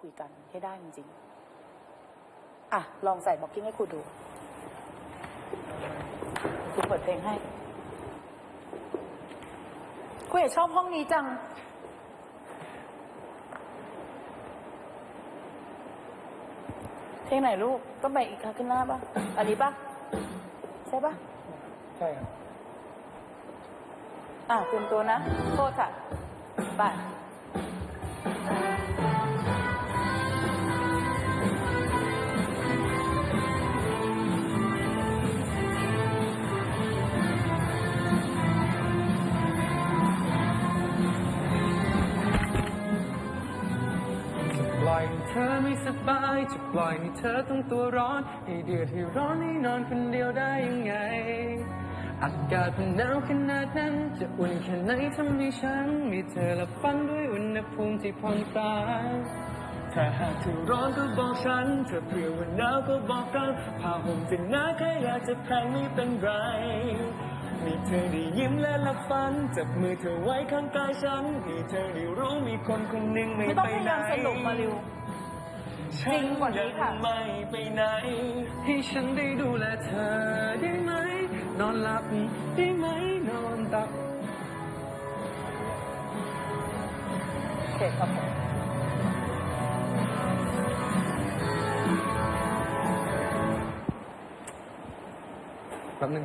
คุยกันให้ได้จริงๆอะ ลองใส่บ็อกกิ้งให้ครูดูครูเปิดเพลงให้ครูเอกชอบห้องนี้จัง เพลงไหนลูกต้องไปอีกขึ้นหน้าปะอันนี้ปะใช่ปะใช่ครับ อะเตรียมตัวนะ โทษค่ะ ไป จะปล่อยให้เธอต้องตัวร้อนให้เดือดให้ร้อนให้นอนคนเดียวได้ยังไง อากาศมันหนาวขนาดนั้น จะอุ่นแค่ไหนทำให้ฉันมีเธอและฟันด้วยอุณหภูมิที่ผ่อนคลายถ้าหากเธอร้อนก็บอกฉันถ้าเผื่อว่าหนาวก็บอกกันผ้าห่มจะหนาแค่อยากจะแพงไม่เป็นไรมีเธอได้ยิ้มและหลับฝัน จับมือเธอไว้ข้างกายฉันมีเธอได้รู้มีคนคนหนึ่งไม่ไม่ต้องไปพยาไหนยามสรุปมาเร็ว จริงกว่านี้ค่ะฉัยังไม่ไปไหน ให้ฉันได้ดูแลเธอได้ไหม นอนหลับได้ไหมนอนตับโอเคครับผมแป๊บนึง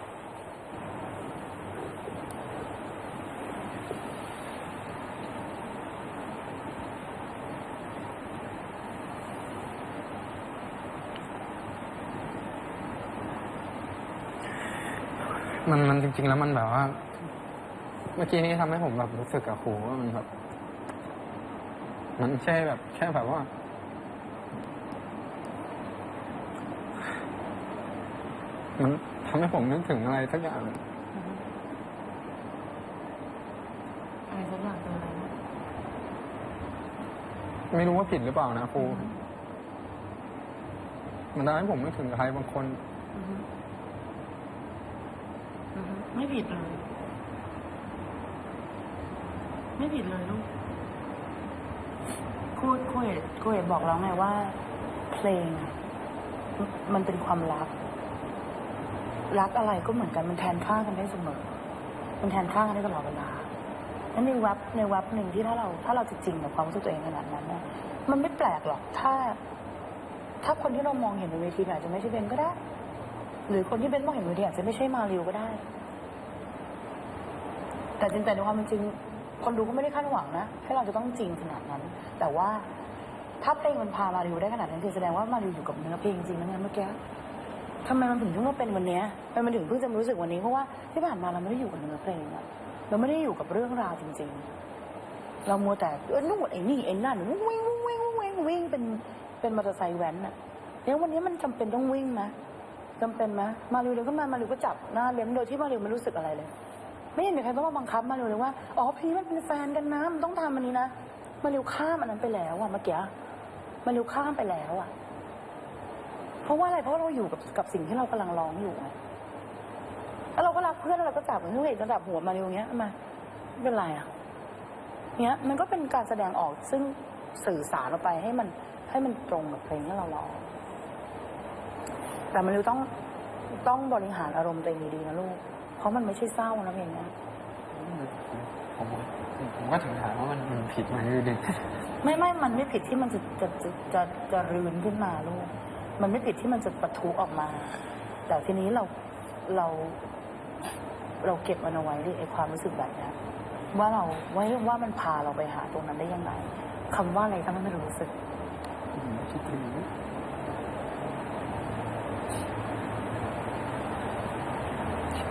มาคือเพลงนี้มันแบบว่ามันมันจริง ๆ แล้วมันแบบว่า เมื่อกี้นี้ทำให้ผมแบบรู้สึกกับครูว่ามันแบบ มันไม่ใช่แบบแค่แบบว่า มันทำให้ผมนึกถึงอะไรสักอย่างอะไรสักอย่างเป็นอะไรนะไม่รู้ว่าผิดหรือเปล่านะครูมันทำให้ผมนึกถึงใครบางคน อือฮึอือฮึ ไม่ผิดเลย ไม่ผิดเลยลูกครูครูเอกครูเอกบอกแล้วไงว่า เพลงอะมันเป็นความรัก รักอะไรก็เหมือนกันมันแทนค่ากันได้เสมอ มันแทนค่ากันได้ตลอดเวลาแล้วในวับในวับหนึ่งที่ถ้าเรา ถ้าเราจะจริงกับความรู้สึกตัวเองขนาดนั้นนะมันไม่แปลกหรอกถ้า ถ้าคนที่เรามองเห็นบนเวทีอาจจะไม่ใช่เบนก็ได้ หรือคนที่เบนมองเห็นบนเวทีอาจจะไม่ใช่มาริวก็ได้ แต่จริงแต่ในความเป็นจริง คนดูก็ไม่ได้คาดหวังนะให้เราจะต้องจริงขนาดนั้น แต่ว่าถ้าเพลงมันพามาริวได้ขนาดนั้นคือแสดงว่ามาริวอยู่กับเนื้อเพลงจริงนะงั้นเมื่อกี้ทำไมมันถึงเพิ่งมาเป็นวันนี้ทำไมมันถึงเพิ่งจะรู้สึกวันนี้เพราะว่าที่ผ่านมาเราไม่ได้อยู่กับเนื้อเพลงอะเราไม่ได้อยู่กับเรื่องราวจริง ๆ เรามัวแต่เออนู่นไอ้นี่ไอ้นั่นวิ่งวิ่งวิ่งวิ่งวิ่งเป็นเป็นมอเตอร์ไซค์แว้นอะแล้ววันนี้มันจำเป็นต้องวิ่งไหมจำเป็นไหมมาริวเดินเข้ามามาริวก็จับหน้าเบ้นโดยที่มาริวไม่รู้สึกอะไรเลย ไม่เห็นมีใครต้องมาบังคับมาริวเลยว่าอ๋อพี่มันเป็นแฟนกันนะมันต้องทำอันนี้นะมาเริวข้ามอันนั้นไปแล้วอะเมื่อกี้มาเริวข้ามไปแล้วอะเพราะว่าอะไรเพราะเราอยู่กับกับสิ่งที่เรากำลังร้องอยู่ไงแล้วเราก็รักเพื่อนเราก็จับเหมือนที่เห็นระดับหัวมาเริวเงี้ยมาไม่เป็นไรอะเนี้ยมันก็เป็นการแสดงออกซึ่งสื่อสารออกไปให้มันให้มันตรงกับเพลงที่เราร้องแต่มาริวต้องต้องบริหารอารมณ์ตัวเองดีๆนะลูก เพราะมันไม่ใช่เศร้านะเพลงเนี้ยผมผมก็ถึงถามว่ามันมันผิดไหมดูดิไม่ไม่มันไม่ผิดที่มันจะจะจะจะจะรืนขึ้นมาลูกมันไม่ผิดที่มันจะปะทุออกมา แต่ทีนี้เราเรา เราเก็บมันเอาไว้ดิไอความรู้สึกแบบเนี้ยว่าเราว่าว่ามันพาเราไปหาตรงนั้นได้ยังไงคำว่าอะไรทำให้มันรู้สึกคิดถึง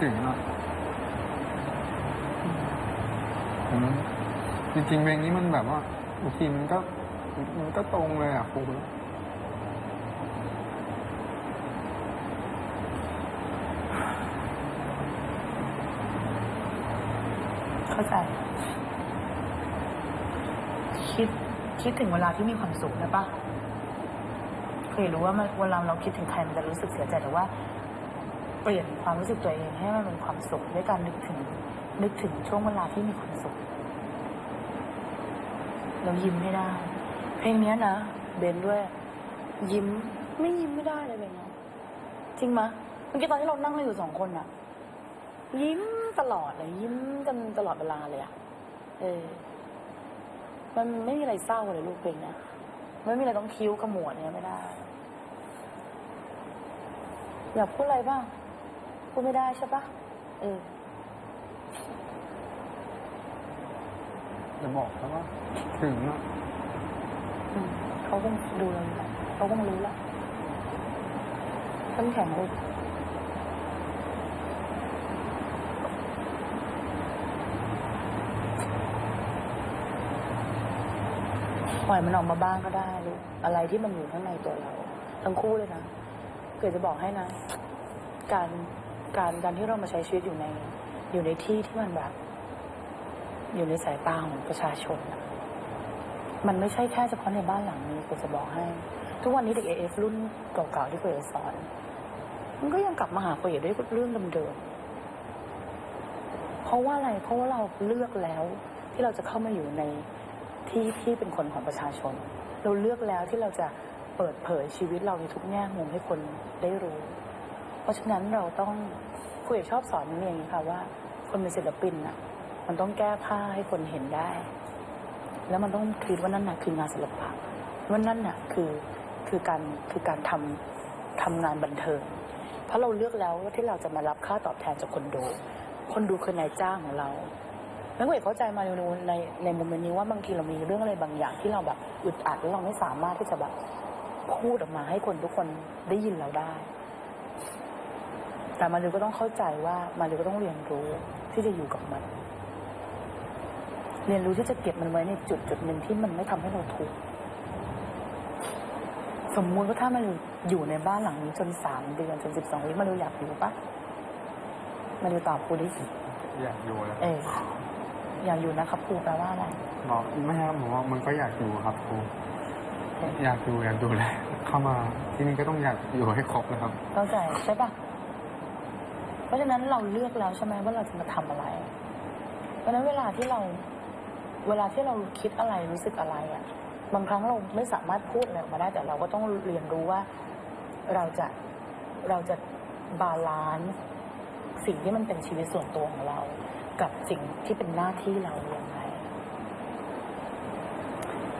เก่งเนาะจริงๆเพลงนี้มันแบบว่าบางทีมันก็ มันก็ตรงเลยอะครูเข้าใจ คิดคิดถึงเวลาที่มีความสุขนะปะเคยรู้ว่าเวลาเราคิดถึงใครมันจะรู้สึกเสียใจแต่ว่า เปลี่ยนความรู้สึกตัวเองให้มันเป็นความสุขด้วยการนึกถึง นึกถึงช่วงเวลาที่มีความสุข เรายิ้มให้ได้ เพลงนี้นะเบนด้วย ยิ้มไม่ยิ้มไม่ได้เลยเพลงนี้จริงมะเมื่อกี้ตอนที่เรานั่งกันอยู่สองคนอะยิ้มตลอดเลยยิ้มกันตลอดเวลาเลยอะเออ มันไม่มีอะไรเศร้าเลยลูกเพลงนี้ไม่มีอะไรต้องคิ้วขมวดเนี้ยไม่ได้ อยากพูดอะไรบ้าง พูดไม่ได้ใช่ปะเออจะบอกเขาว่าถึงอะอืมเขาคงดูเราอยู่แล้วเขาคงรู้แล้วเข้มแข็งลูกปล่อยมันออกมาบ้างก็ได้ลูกอะไรที่มันอยู่ข้างในตัวเรา ทั้งคู่เลยนะ เกิดจะบอกให้นะ การ การการที่เรามาใช้ชีวิตอยู่ในอยู่ในที่ที่มันแบบ อยู่ในสายตาของประชาชน มันไม่ใช่แค่เฉพาะในบ้านหลังนี้กูจะบอกให้ ทุกวันนี้เด็กเอฟรุ่นเก่าๆที่กูจะสอน มันก็ยังกลับมาหากูอยู่ด้วยเรื่องเดิมๆเพราะว่าอะไรเพราะว่าเราเลือกแล้ว ที่เราจะเข้ามาอยู่ในที่ที่เป็นคนของประชาชน เราเลือกแล้วที่เราจะเปิดเผยชีวิตเราในทุกแง่มุมให้คนได้รู้ เพราะฉะนั้นเราต้องคุยชอบสอนอย่างนี้ค่ะว่า คนเป็นศิลปินน่ะ มันต้องแก้ผ้าให้คนเห็นได้ แล้วมันต้องคิดว่านั่นน่ะคืองานศิลปะว่านั่นน่ะคือคือการคือการทำทำงานบันเทิง เพราะเราเลือกแล้วว่าที่เราจะมารับค่าตอบแทนจากคนดู คนดูคือนายจ้างของเราแล้วเอกเข้าใจมาในในในมุมนี้ว่าบางทีเรามีเรื่องอะไรบางอย่างที่เราแบบอึดอัดแล้วเราไม่สามารถที่จะแบบพูดออกมาให้คนทุกคนได้ยินเราได้ แต่มาริวก็ต้องเข้าใจว่ามาริวก็ต้องเรียนรู้ที่จะอยู่กับมัน เรียนรู้ที่จะเก็บมันไว้ในจุดจุดหนึ่งที่มันไม่ทำให้เราทุกข์สมมุติว่าถ้ามันอยู่ในบ้านหลังนี้จนสามเดือนจนสิบสองวิมันดูอยากอยู่ปะมันดูตอบครูดิอยากอยู่แล้วเอออยากอยู่นะครับครูแปลว่าอะไรบอกไม่ครับผมว่ามันก็อยากอยู่ครับครูเอออยากอยู่อยากดูแลเข้ามาที่นี่ก็ต้องอยากอยู่ให้ครบนะครับเข้าใจใช่ปะ เพราะฉะนั้นเราเลือกแล้วใช่ไหมว่าเราจะมาทำอะไร เพราะฉะนั้นเวลาที่เราเวลาที่เราคิดอะไรรู้สึกอะไรอะ่ะบางครั้งเราไม่สามารถพูดอะไรออกมาได้แต่เราก็ต้องเรียนรู้ว่าเราจะเราจะบาลานซ์สิ่งที่มันเป็นชีวิตส่วนตัวของเรา กับสิ่งที่เป็นหน้าที่เราอย่างไร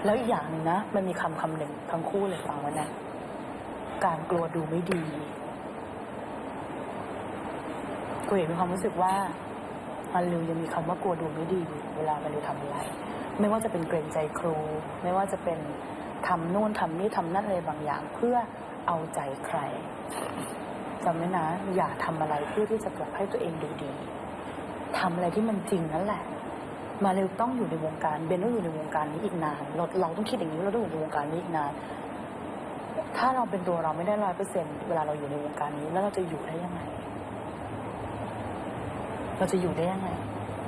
แล้วอีกอย่างนึงนะมันมีคำคำหนึ่งทั้งคู่เลยฟังไว้นะ การกลัวดูไม่ดี กูเห็นมีความรู้สึกว่ามันลือยังมีคำว่ากลัวดูไม่ดีเวลามันลือทำอะไร ไม่ว่าจะเป็นเกรงใจครู ไม่ว่าจะเป็นทำนู่นทำนี่ทำนั่นอะไรบางอย่าง เพื่อเอาใจใครจำไว้นะ อย่าทำอะไรเพื่อที่จะแบบให้ตัวเองดูดีทำอะไรที่มันจริงนั่นแหละ มาเร็วต้องอยู่ในวงการเบนต้องอยู่ในวงการนี้อีกนานเราเราต้องคิดอย่างนี้เราต้องอยู่ในวงการนี้อีกนาน ถ้าเราเป็นตัวเราไม่ได้ร้อยเปอร์เซ็นเวลาเราอยู่ในวงการนี้แล้วเราจะอยู่ได้ยังไง เราจะอยู่ได้ยังไง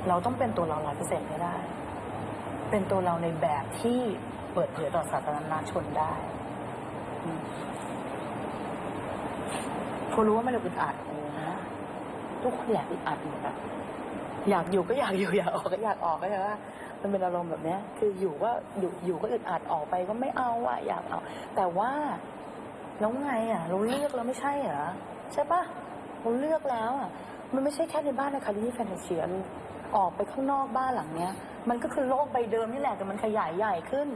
เราต้องเป็นตัวเราร้อยเปอร์เซ็นต์ให้ได้ เป็นตัวเราในแบบที่เปิดเผยต่อสาธารณชนได้พอรู้ว่ามันอึดอัดโอ้นะทุกคนอยากอึดอัดหมดอะอยากอยู่ก็อยากอยู่อยากออกก็อยากออกก็ใช่ว่ามันเป็นอารมณ์แบบเนี้ยคืออยู่ก็อยู่อยู่ก็อึดอัดออกไปก็ไม่เอาอะอยากเอา แต่ว่าแล้วไงอะเราเลือกแล้วไม่ใช่เหรอใช่ปะเราเลือกแล้วอะ มันไม่ใช่แค่ในบ้านในคารินี่แฟนตาเซียลูกออกไปข้างนอกบ้านหลังเนี้ย มันก็คือโลกใบเดิมนี่แหละแต่มันขยายใหญ่ขึ้น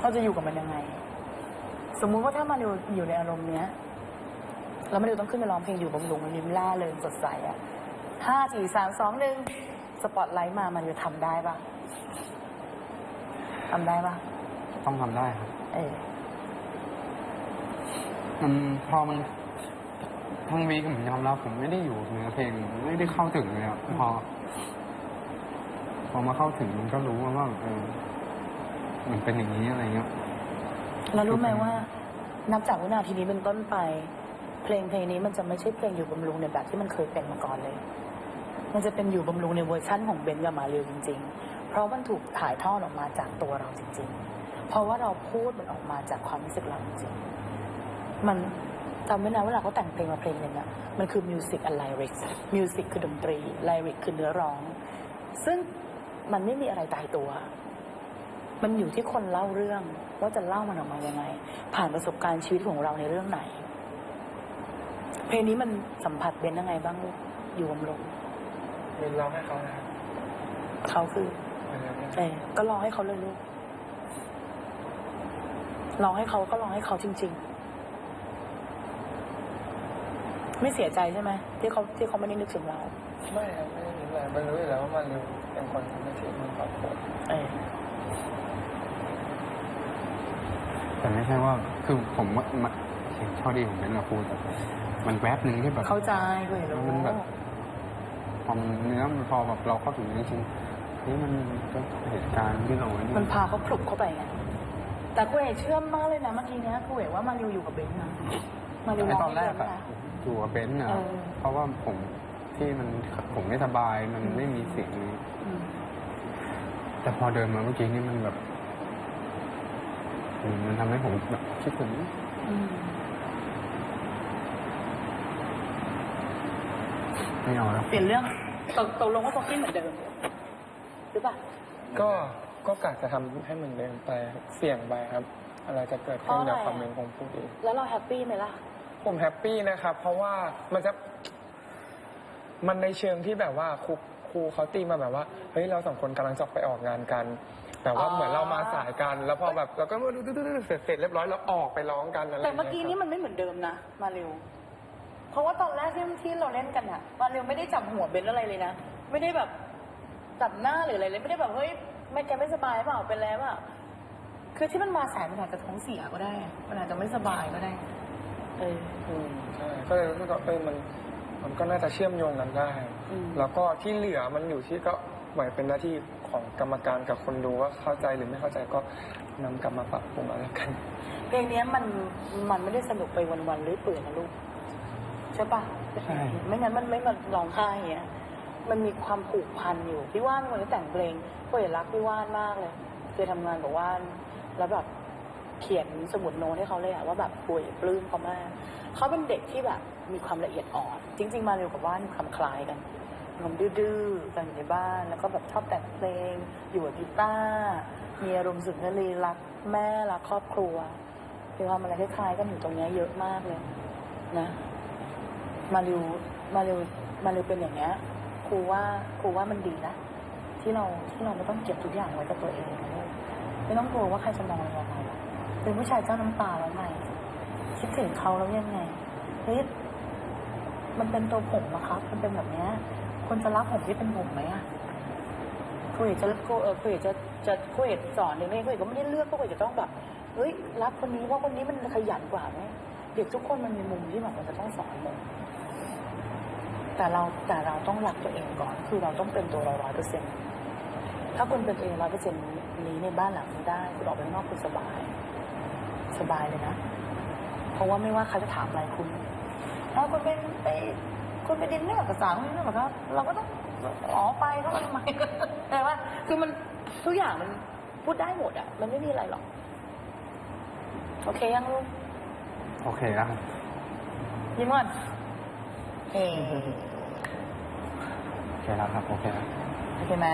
เราจะอยู่กับมันยังไง สมมุติว่าถ้ามาอยู่อยู่ในอารมณ์เนี้ยแล้วมาดูต้องขึ้นไปร้องเพลงอยู่บำรุงมันยิ้มล่าเริงสดใสอะห้าสี่สามสองหนึ่งสปอตไลท์มามันจะทำได้ปะทำได้ปะต้องทำได้ครับ เออมันพอมัน ทั้งวีคผมยอมรับผมไม่ได้อยู่เนื้อเพลงไม่ได้เข้าถึงเลยครับพอ พอมาเข้าถึงมันก็รู้ว่าว่าเออมันเป็นอย่างนี้อะไรเงี้ย แล้วรู้ไหมว่า นับจากวินาทีนี้เป็นต้นไป เพลงเพลงนี้มันจะไม่ใช่เพลงอยู่บำรุงในแบบที่มันเคยเป็นมาก่อนเลย มันจะเป็นอยู่บำรุงในเวอร์ชั่นของเบนกับมาเรียวจริง ๆ เพราะมันถูกถ่ายทอดออกมาจากตัวเราจริง ๆ เพราะว่าเราพูดมันออกมาจากความรู้สึกเราจริงๆมัน จำไว้นะเวลาเขาแต่งเพลงมาเพลงหนึ่งอะมันคือมิวสิก and lyrics มิวสิกคือดนตรี lyric คือเนื้อร้อง ซึ่งมันไม่มีอะไรตายตัว มันอยู่ที่คนเล่าเรื่องว่าจะเล่ามันออกมายังไง ผ่านประสบการณ์ชีวิตของเราในเรื่องไหน เพลงนี้มันสัมผัสเบนยังไงบ้างลูกอยู่บำรุงเป็นร้องให้เขานะครับเขาคือเป็นร้องให้เออก็ร้องให้เขาเลยลูกร้องให้เขาก็ร้องให้เขาจริง ๆ ไม่เสียใจใช่ไหมที่เขาที่เขาไม่ได้นึกถึงเราไม่ครับไม่ได้มีอะไรมันรู้อยู่แล้วว่ามันเป็นคนทำหน้าที่มันครอบครัวเออแต่ไม่ใช่ว่าคือผมว่ามันเสียงข้อดีของเบนซ์กับครูแต่มันแวบหนึ่งที่แบบเข้าใจกูเห็นรู้มันแบบพอมันเนื้อมันพอแบบเราเข้าถึงจริงๆนี่มันก็เหตุการณ์ที่เรามันพาเขาปลุกเข้าไปไงแต่กูเห็นเชื่อมมากเลยนะเมื่อกี้เนี้ยกูเห็นว่ามาริวอยู่กับเบนซ์นะมาริวไอ้ร้องตอนแรกให้เบนอะซ์นะ อยู่กับเบนซ์อะเออเพราะว่าผมที่มันผมไม่สบายมันไม่มีเสียงนี้อืมแต่พอเดินมาเมื่อกี้นี่มันแบบอืมมันทำให้ผมแบบคิดถึงอืมไม่เอาแล้วเปลี่ยนเรื่องตกตกลงว่าโฟกี้เหมือนเดิมหรือเปล่าก็ก็กะจะทำให้เหมือนเดิมไปครับเสี่ยงไปครับ อะไรจะเกิดขึ้นเดี๋ยวคอมเมนต์คงพูดเองแล้วเราแฮปปี้ไหมล่ะ ผมแฮปปี้นะครับ เพราะว่ามันจะ มันในเชิงที่แบบว่าครูครูเขาตีมาแบบว่าเฮ้ยเราสองคนกำลังจะไปออกงานกัน แต่ว่าอ๋อ เหมือนเรามาสายกัน แล้วพอแบบเราก็มาดูเสร็จเสร็จเรียบร้อยเราออกไปร้องกันอะไรแต่เมื่อกี้นี้มันไม่เหมือนเดิมนะ มาเร็ว เพราะว่าตอนแรกที่ที่เราเล่นกันอะมาเร็วไม่ได้จับหัวเบนอะไรเลยนะ ไม่ได้แบบจับหน้าหรืออะไรเลยไม่ได้แบบเฮ้ยไม่แกไม่สบายเปล่าเป็นแล้วอะคือที่มันมาสายมันอาจจะท้องเสียก็ได้มันอาจจะไม่สบายก็ได้ เออ อืมใช่ก็เลยรู้สึกว่าเออมัน มันก็น่าจะเชื่อมโยงกันได้ อืมแล้วก็ที่เหลือมันอยู่ที่ก็เหมือนเป็นหน้าที่ของกรรมการกับคนดูว่าเข้าใจหรือไม่เข้าใจก็นำกลับมาปรับปรุงอะไรกัน เพลงเนี้ยมันมันไม่ได้สนุกไปวันๆหรือเปื่อยนะลูกใช่ปะใช่ ไม่งั้นมันไม่มาร้องไห้เงี้ยมันมีความผูกพันอยู่พี่ว่านเป็นคนที่แต่งเพลงก็เห็นรักพี่ว่านมากเลยเคยทำงานกับว่านแล้วแบบ เขียนสมุดโน้ตให้เขาเลยอะว่าแบบป่วยปลื้มเขามากเขาเป็นเด็กที่แบบมีความละเอียดอ่อน จริง ๆ มาเร็วกับว่านมีความคล้ายกันมีความดื้อๆกันอยู่ในบ้าน แล้วก็แบบชอบแต่งเพลง อยู่กับกีตาร์มีอารมณ์สุนทรีรักแม่รักครอบครัวมีความอะไรคล้ายๆกันอยู่ตรงเนี้ยเยอะมากเลยนะ มาเริวมาเริวมาเริวเป็นอย่างเงี้ยครูว่าครูว่ามันดีนะที่เราที่เราไม่ต้องเก็บทุกอย่างไว้กับตัวเอง ไม่ต้องกลัวว่าใครจะมองเรา เป็นผู้ชายเจ้าน้ำตาแล้วไงคิดถึงเขาแล้วยังไงเฮ้ยมันเป็นตัวผมนะครับ มันเป็นแบบเนี้ยคนจะรักผมที่เป็นผมไหมอะครูเอกจะครูเออครูเอกจะจะครูเอกสอนหรือไม่ครูเอกก็ไม่ได้เลือกครูเอกจะต้องแบบเฮ้ยรักคนนี้เพราะคนนี้มันขยันกว่าไหมเด็กทุกคนมันมีมุมที่แบบมันจะต้องสอนมุมแต่เราแต่เราต้องรักตัวเองก่อน คือเราต้องเป็นตัวเราร้อยเปอร์เซ็นต์ถ้าคุณเป็นตัวเองร้อยเปอร์เซ็นต์นี้ในบ้านหลังนี้ได้ คุณออกไปนอกคุณสบาย สบายเลยนะ เพราะว่าไม่ว่าใครจะถามอะไรคุณถ้าคุณไปไปคุณไปดินเนอร์กับสาวนี่หรอครับเราก็ต้องอ๋อไปเขาทำไมแต่ว่าคือมันทุกอย่างมันพูดได้หมดอะ มันไม่มีอะไรหรอก โอเคยังลูกโอเคแล้วครับยิ้มก่อนเฮ้โอเคแล้วครับ โอเคแล้วโอเคไหม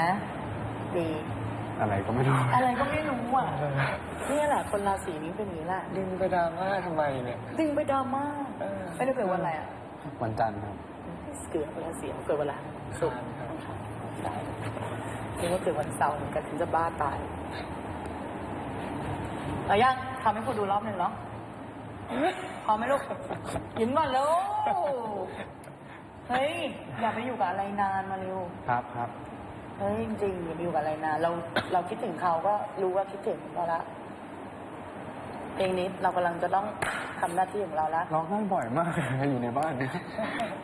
ดี อะไรก็ไม่รู้ อะไรก็ไม่รู้อะเนี่ยแหละคนราศีนี้เป็นอย่างนี้แหละดึงไปดราม่าทำไมเนี่ย ดึงไปดราม่าเออไม่ได้เกิดวันอะไรอะวันจันทร์ครับเกิดวันราศีเกิดวันอะไรศุกร์ครับอังคารใช่คิดว่าเกิดวันเสาร์เหมือนกันถึงจะบ้าตายเอายังทำให้คุณดูรอบหนึ่งเนาะพร้อมไหมลูกยิ้มก่อนแล้วเฮ้ย อย่าไปอยู่กับอะไรนานมาเร็ว ครับครับ เฮ้ยจริงๆอย่าไปอยู่กับอะไรนานเราเราคิดถึงเขาก็รู้ว่าคิดถึงเราละเพลงนี้เรากำลังจะต้องทำหน้าที่ของเราละร้องไห้บ่อยมากเลยอยู่ในบ้านเนี่ย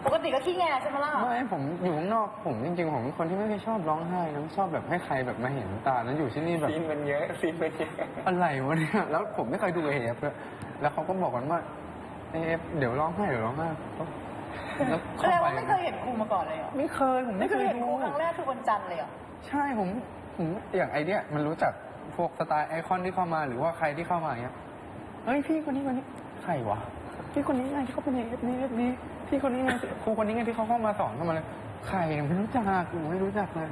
ปกติก็ขี้แงใช่ไหมล่ะไม่ผมอยู่ข้างนอกผมจริงๆ ผมเป็นคนที่ไม่ได้ชอบร้องไห้นะชอบแบบให้ใครแบบมาเห็นน้ำตาแล้วอยู่ที่นี่แบบ ซีนมันเยอะซีนมันเยอะอะไรวะเนี่ย แล้วผมไม่เคยดูเอฟเลยแล้วเขาก็บอกกันว่าเอฟเดี๋ยวร้องไห้เดี๋ยวร้องไห้ก็ แล้วแสเข้าดงไปว่าไม่เคยเห็นครูมาก่อนเลยเหรอไม่เคยผมไม่ไม่เคเคยยเห็นดูครูครั้งแรกคือวันจันทร์เลยเหรอ ใช่ผมผมอย่างไอเนี้ยมันรู้จักพวกสไตล์ไอคอนที่เข้ามาหรือว่าใครที่เข้ามาอย่างเงี้ยเฮ้ยพี่คนนี้คนนี้ใครวะพี่คนนี้ไงที่เขาเป็นเอฟนี้เอฟนี้พี่คนนี้ไงครูคนนี้ไงที่เขาเข้ามาสอนเข้ามาเลยใครไม่รู้จักผมไม่รู้จักเลย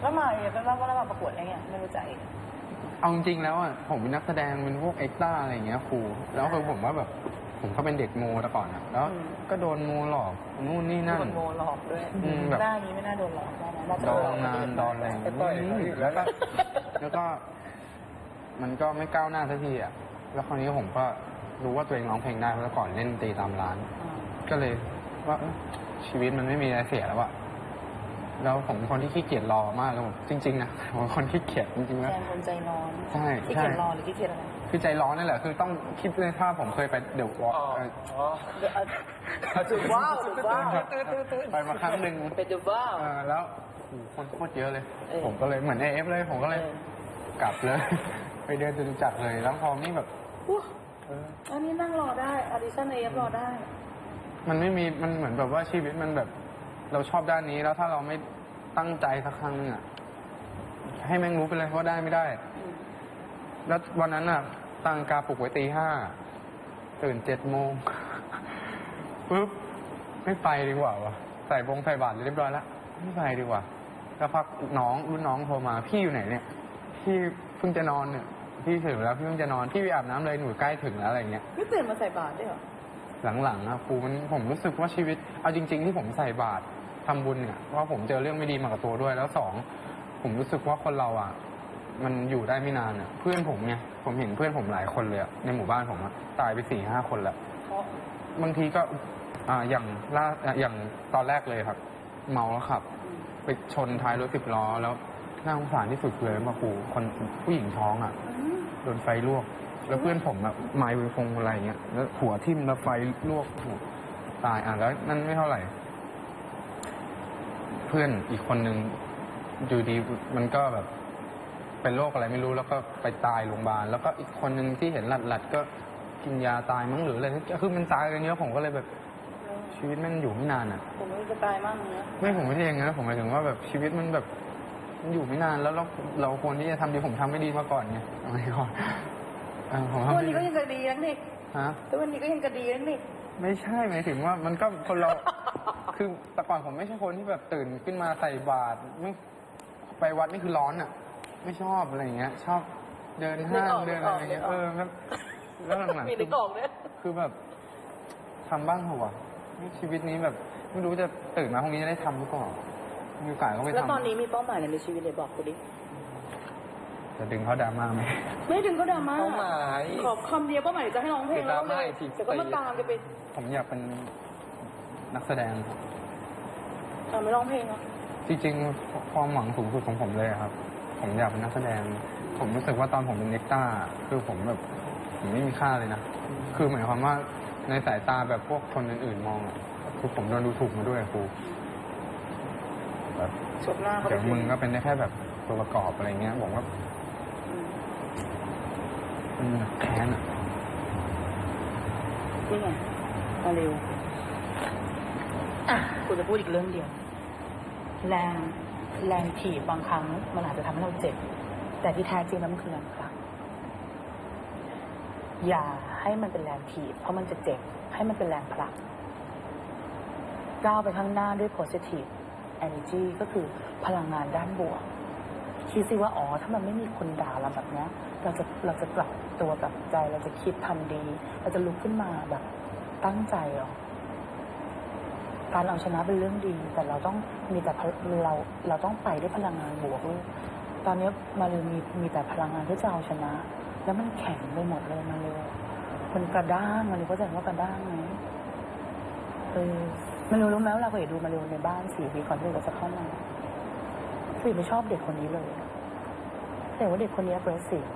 แล้วมาเองแล้วว่าแล้วมาประกวดอะไรเงี้ยไม่รู้จักเองเอาจริงๆแล้วอะผมเป็นนักแสดงเป็นพวกเอ็กซ์ต้าอะไรอย่างเงี้ยครูแล้วคือผมว่าแบบ ผมก็เป็นเด็กโมแต่ก่อนอะแล้วก็โดนโมหลอกนู่นนี่นั่น โดนโมหลอกด้วยอืมแบบ หน้าอย่างนี้ไม่น่าโดนหลอกได้นะน่าจะดโดอนหลอกงานดอนอะไรอย่างไปเงี้ต่อยเขายอีกแล้วก็ แล้วก็ มันก็ไม่ก้าวหน้าสักทีอะ แล้วคราวนี้ผมก็รู้ว่าตัวเองร้องเพลงได้เพราะแต่ก่อนเล่นดนตรีตามร้านอ่าก็เลยว่าเอ้ยชีวิตมันไม่มีอะไรเสียแล้วอะแล้วผมเป็นคนที่ขี้เกียจรอมากเลยผมจริง ๆ นะผมเป็นคนขี้เกียจจริงๆแฟนะนคนใจร้อนใช่ที่ใช่เกียจรอหรือที่เกียจอะไร คือใจร้อนนั่นแหละ คือต้องคิดในภาพผมเคยไปเดี๋ยววอล์กอ๋ออ๋อเดี๋ยวเอาเอาจุดว้าวจุดว้าวไปมาครั้งหนึ่งเป็นจุดว้าวเออแล้วโอ้โหคนโคตรเยอะเลยเออผมก็เลยเหมือนเอฟเลยผมก็เลยเออกลับเลย ไปเดินจตุจักรเลยแล้วพอนี่แบบอู้เอออันนี้นั่งรอได้ออดิชั่นเอฟรอได้ มันไม่มีมันเหมือนแบบว่าชีวิตมันแบบ เราชอบด้านนี้แล้วถ้าเราไม่ตั้งใจสักครั้งหนึงอะให้แม่งรู้ไปเลยว่าได้ไม่ได้ แล้ววันนั้นอะตั้งกาปลุกไว้ตีห้าตื่นเจ็ดโมงปุ๊บไม่ไปดีกว่าวะใส่บงใส่บาตรเรียบร้อยแล้วไม่ไปดีกว่าแล้วพักน้องรุ่นน้องโทรมาพี่อยู่ไหนเนี่ยพี่เพิ่งจะนอนเนี่ยพี่ถึงแล้วพี่เพิ่งจะนอนพี่ไปอาบน้ำเลยหนูใกล้ถึงแล้วอะไรเงี้ยไม่ตื่นมาใส่บาตรด้วยเหรอหลังๆอะครูมันผมรู้สึกว่าชีวิต เอาจริง ๆ ที่ผมใส่บาตรทำบุญเนี่ยเพราะผมเจอเรื่องไม่ดีมากับตัวด้วย แล้วสองผมรู้สึกว่าคนเราอะ มันอยู่ได้ไม่นานอะเพื่อนผมเนี่ยผมเห็นเพื่อนผมหลายคนเลยอะในหมู่บ้านผมอะตายไปสี่ห้าคนแล้วบางทีก็อ่าอย่างล่าอ่าอย่างตอนแรกเลยครับ เมาแล้วขับ ไปชนท้ายรถสิบล้อ แล้วน่าสงสารที่สุดเลยมาครูคนผู้หญิงท้องอะโดนไฟลวก แล้วเพื่อนผมแบบไม้วิวพงอะไรเงี้ยแล้วหัวทิ่มแล้วไฟลวกโอ้โหตายอะแล้วนั่นไม่เท่าไหร่ เพื่อนอีกคนนึงอยู่ดีมันก็แบบ เป็นโรคอะไรไม่รู้แล้วก็ไปตายโรงพยาบาล แล้วก็อีกคนนึงที่เห็นหลัดหลัดๆก็กินยาตายมั้งหรืออะไรคือมันตายกันเยอะผมก็เลยแบบชีวิตมันอยู่ไม่นานอะ ผมไม่จะตายมากเลยนะไม่ผมไม่ใช่อย่างนั้นนะผมหมายถึงว่าแบบชีวิตมันแบบมันอยู่ไม่นานแล้วเราเราควรที่จะทำดีผมทำไม่ดีมาก่อนไงเอาไว้ก่อนเออผมทุกทำวันไม่นี้ดีก็ยังกระดีนักนี่ฮะทุกวันนี้ก็ยังกระดีนักนี่ไม่ใช่หมายถึงว่ามันก็คนเราคือแต่ก่อนผมไม่ใช่คนที่แบบตื่นขึ้นมาใส่บาตรไม่ไปวัดนี่คือร้อนอะ ไม่ชอบอะไรอย่างเงี้ย ชอบเดินห้างเดินอะไรอย่างเงี้ยเออแล้วแล้วหลังๆมีคืนึกออกด้วยคือแบบทำบ้างเถอะวะชีวิตนี้แบบไม่รู้จะตื่นมาพรุ่งนี้จะได้ทำหรือเปล่ามีโอกาสก็ไม่แล้วทำตอนนี้มีเป้าหมายอะไรในชีวิตเลยบอกกูดิ จะดึงเขาดราม่าไหม ไม่ถึงก็ดราม่าเป้าหมายขอคำเดียวเป้าหมายเดี๋ยวจะให้ร้องเพลงเดี๋ยวดราม่าเลยอีกที เดี๋ยวก็มาตามจะไปผมอยากเป็นนักแสดงตามไปร้องเพลงอะจริงๆความหวังสูงสุดของผมเลยอะครับ ผมอยากเป็นนักแสดง ผมรู้สึกว่าตอนผมเป็นเน็กต้าคือผมแบบผมไม่มีค่าเลยนะ คือหมายความว่าในสายตาแบบพวกคนอื่นๆมองอะคือผมโดนดูถูกมาด้วยอะครูแบบชกหน้าเขาไปเดี๋ยวมึงก็เป็นได้แค่แบบตัวประกอบอะไรเงี้ยบอกว่าอืมมันแค้นอะนี่ไงมาเร็ว อะกูจะพูดอีกเรื่องเดียวแรง แรงถีบบางครั้งมันอาจจะทำให้เราเจ็บ แต่ที่แท้จริงแล้วมันคือแรงผลักอย่าให้มันเป็นแรงถีบ เพราะมันจะเจ็บ ให้มันเป็นแรงผลัก ก้าวไปข้างหน้าด้วย positive energy ก็คือพลังงานด้านบวก คิดสิว่า อ๋อ ถ้ามันไม่มีคนด่าเราแบบนี้เราจะเราจะกลับตัวกลับใจ เราจะคิดทำดี เราจะลุกขึ้นมาแบบตั้งใจหรอ การเอาชนะเป็นเรื่องดี แต่เราต้องมีแต่เราเราต้องไปด้วยพลังงานบวกด้วยตอนนี้มาเร็วมีมีแต่พลังงานที่จะเอาชนะ แล้วมันแข็งไปหมดเลยมาเร็วมันกระด้างมาเร็วก็จะเห็นว่ากระด้างไหมเออมาเร็วรู้ไหมว่าเราเคยดูมาเร็วในบ้านสี่ปีก่อนที่เราจะเข้ามาสี่ไม่ชอบเด็กคนนี้เลยแต่ว่าเด็กคนนี้ aggressive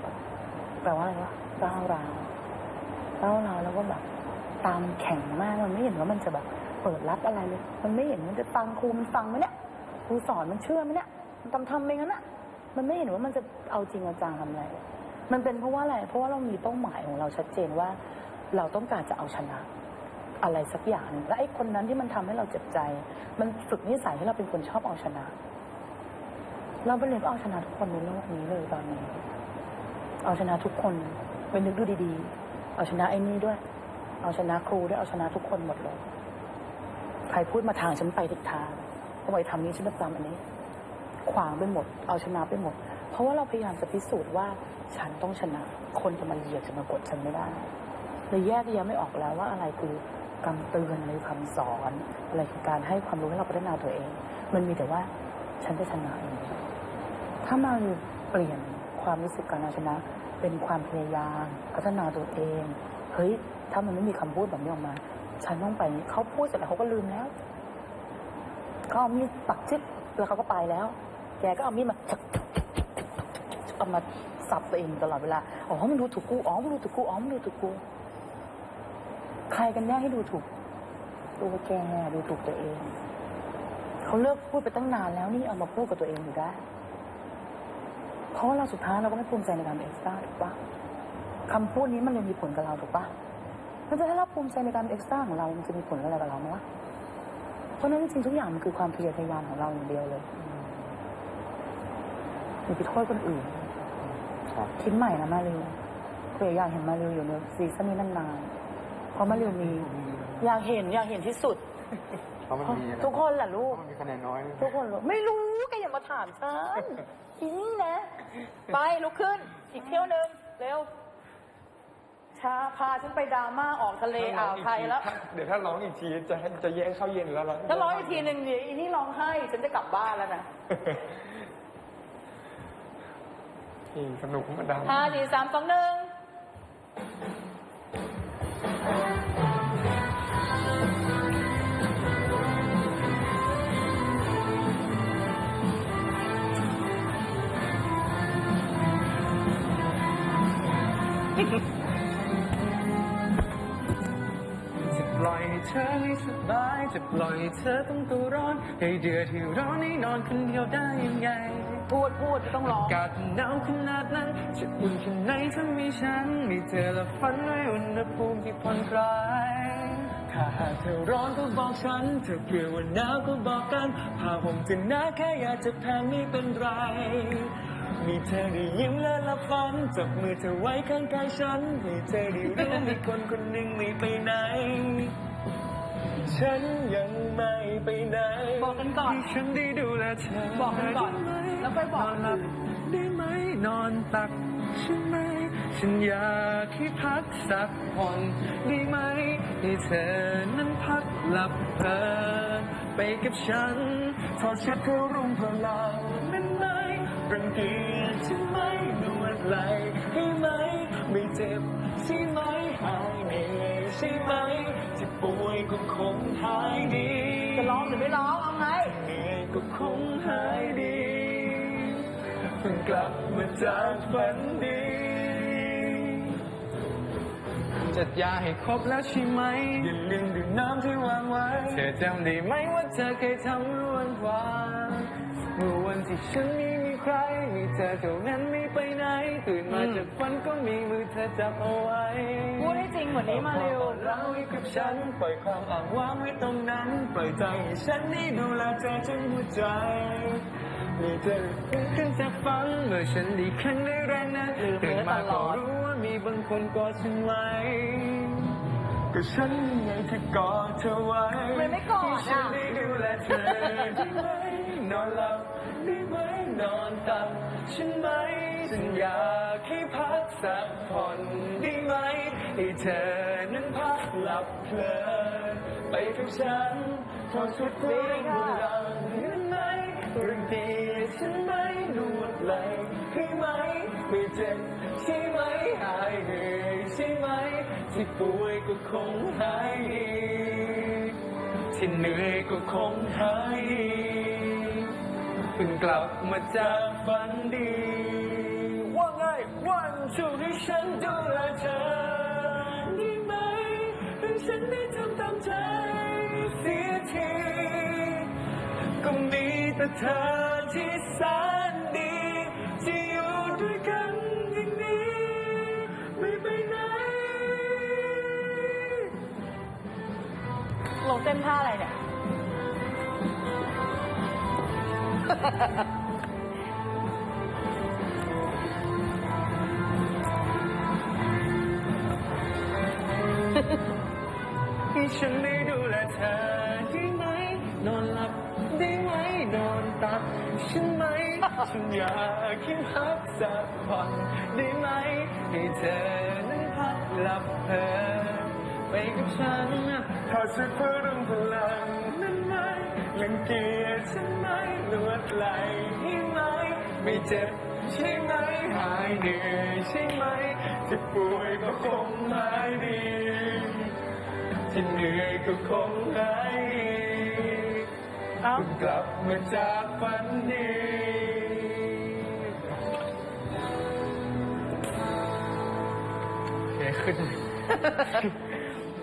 แปลว่าอะไรวะก้าวร้าวก้าวร้าวแล้วก็แบบตามแข็งมากมันไม่เห็นว่ามันจะแบบ เปิดรับอะไรเลย มันไม่เห็นมันจะฟังครูมันฟังไหมเนี่ยครูสอนมันเชื่อไหมเนี่ยมันทำทำไปงั้นอะมันไม่เห็นว่ามันจะเอาจริงเอาจังทำอะไร มันเป็นเพราะว่าอะไร เพราะว่าเรามีเป้าหมายของเราชัดเจนว่า เราต้องการจะเอาชนะ อะไรสักอย่างหนึ่งและไอ้คนนั้นที่มันทำให้เราเจ็บใจ มันฝึกนิสัยให้เราเป็นคนชอบเอาชนะ เราไปเรียเอาชนะทุกคนในโลกนี้เลยตอนนี้ เอาชนะทุกคนไปนึกดูดีๆ เอาชนะไอ้นี่ด้วย เอาชนะครูด้วยเอาชนะทุกคนหมดเลย ครพูดมาทางฉันไปทิศทางทำไมทำนี้ฉันจะทำอันนี้ ขวางไปหมด เอาชนะไปหมด เพราะว่าเราพยายามจะพิสูจน์ว่าฉันต้องชนะ คนจะมาเหยียดจะมากดฉันไม่ได้เลยแยกแยะไม่ออกแล้วว่าอะไรคือคำเตือนอะไรคือคำสอนอะไรคือการให้ความรู้ให้เราพัฒนาตัวเอง มันมีแต่ว่าฉันจะชนะเองถ้ามาเปลี่ยนความรู้สึกการเอาชนะ เป็นความพยายามพัฒนาตัวเอง เฮ้ย ถ้ามันไม่มีคำพูดแบบนี้ออกมา ฉันต้องไปเขาพูดเสร็จแล้วเขาก็ลืมแล้วเขาเอามีดปักจิ๊บแล้วเขาก็ไปแล้ว แกก็เอามีดมาเอามาสับตัวเองตลอดเวลาอ๋อมันดูถูกกูอ๋อมันดูถูกกูอ๋อมันดูถูกกูใครกันแน่ให้ดูถูกตัวแกดูถูกตัวเองเขาเลิกพูดไปตั้งนานแล้วนี่เอามาพูดกับตัวเองอยู่ได้เพราะว่าเราสุดท้ายเราก็ไม่ภูมิใจในการเป็นเอ็กซ์ตร้าถูกปะคำพูดนี้มันเลยมีผลกับเราถูกปะ มันจะให้เราภูมิใจในการเป็นเอ็กซ์ตร้าของเรา มันจะมีผลอะไรกับเราไหมวะเพราะฉะนั้นจริงๆทุกอย่างมันคือความพยายามของเราอย่างเดียวเลยอย่าไปโทษคนอื่นครับคิดใหม่นะมาริวเผื่ออยากเห็นมาริวอยู่ในซีซั่นนี้นานๆเพราะมาริวมี อยากเห็นอยากเห็นที่สุดเพราะมันมีอะไรทุกคนแหละลูเพกราะมันมีคะแนนน้อย ทุกคนรู้ไม่รู้แกอย่ามาถามฉันทีนี้นะ ไปลุกขึ้น อีกเที่ยวหนึ่งเร็ว ช้าพาฉันไปดราม่าออกทะเลอ่าวไทยแล้ว เดี๋ยวถ้าร้องอีกทีจะจะแย่งข้าวเย็นแล้วล่ะถ้าร้องอีกทีหนึ่งเดี๋ยวอีนี่ร้องไห้ฉันจะกลับบ้านแล้วนะนี่สนุกมาดังห้าสี่สามสองหนึ่ง ธอไม่สบาย จะปล่อยให้เธอต้องตัวร้อน ให้เดือดให้ร้อนให้นอนคนเดียวได้ยังไง พูดพูดไม่ต้องร้องอากาศหนาวขนาดนั้น จะอุ่นแค่ไหนถ้ามีฉัน มีเธอและฝันไว้อุณหภูมิที่ผ่อนคลายถ้าหากเธอร้อนก็บอกฉัน เธอเกลียดว่าหนาวก็บอกกันผ้าห่มจะหนาแค่อยากจะแพงไม่เป็นไร มีเธอได้ยิ้มและหลับฝัน จับมือเธอไว้ข้างกายฉันมีเธอได้รู้มีคนคนหนึ่งไม่ไปไหน ฉันยังไม่ไปไหนบอกกันก่อนที่ฉันได้ดูแลเธอบอกกันก่อนได้ไหมแล้วค่อยบอก นอนหลับได้ไหมนอนตักใช่ไหม ฉันอยากให้พักสักผ่อนได้ไหมให้เธอนั้นพักหลับเพลินไปกับฉันถอดชุดเพื่อรุ่งพลังนั้นไหมรังเกียจใช่ไหมนวดไหลให้ไหม ไม่เจ็บใช่ไหมหายเหนื่อยใช่ไหมที่ป่วย ก็คงหายดี จะร้องหรือไม่ร้องเอาไงเหนื่อยก็คงหายดีเพิ่งกลับมาจากฝันดี จัดยาให้ครบแล้วใช่ไหม อย่าลืมดื่มน้ำที่วางไว้ เธอจำได้ไหมว่าเธอเคยทำเมื่อวันวานเมื่อวันที่ฉันไม่มีใคร มีเธอเท่านั้นไม่ไปไหน ตื่นมาจากฝันก็มีมือเธอจับเอาไว้พูดให้จริงกว่านี้มาเร็วเราไว้กับฉันปล่อยความอ่างว่างไว้ตรงนั้น ปล่อยใจให้ฉันได้ดูแลเธอจนหัวใจมีเธอขึ้นจากฝันเมื่อฉันได้ครั้งได้แรงนั้นลืมตื่นมาเนื้อตลก็อดรู้ว่ามีบางคนกอดฉันไว้ ก็ฉันไงที่กอดเธอไว้ทำไมไม่กอดอะ ให้ฉันได้ดูแลเธอได้ไหมนอนหลับได้ไหมนอนตับฉันไหมฉันอยากให้พักสักผ่อนได้ไหมให้เธอนั้นพักหลับเพลินไปกับฉันถอดชุดเพื่อหลังได้ไหมเรื่องดีฉันไหมนวดไหลให้ไหมไม่เจ็บใช่ไหมหายเหนื่อยใช่ไหม ที่ป่วยก็คงหายดีที่เหนื่อยก็คงหายดีเพิ่งกลับมาจากฝันดี ว่าไงวันช่วยให้ฉันดูแลเธอได้ไหมให้ฉันได้ทำตามใจเสียที ก็มีแต่เธอที่สนดี เต้นท่าอะไรเนี่ยให้ฉันได้ดูแลเธอได้ไหม นอนหลับได้ไหม นอนตักฉันไหม ฉันอยากคิดพักสักผ่อนได้ไหม ให้เธอนั้นพักหลับเพลินไปกับฉันขอสักเพื่อเรื่อง พลังนั้นไหมรังเกียจฉันไหมนวดไหลให้ไหมไม่เจ็บใช่ไหมหายเหนื่อยใช่ไหมจะป่วยก็คงหายดีที่เหนื่อยก็คงหายดีเอ้าเพิ่งกลับมาจากฝันดีโอเคขึ้น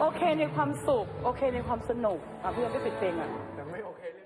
โอเคในความสุข โอเคในความสนุกอะเพื่อนไม่ปิดเพลงอะ แต่ไม่โอเคเลย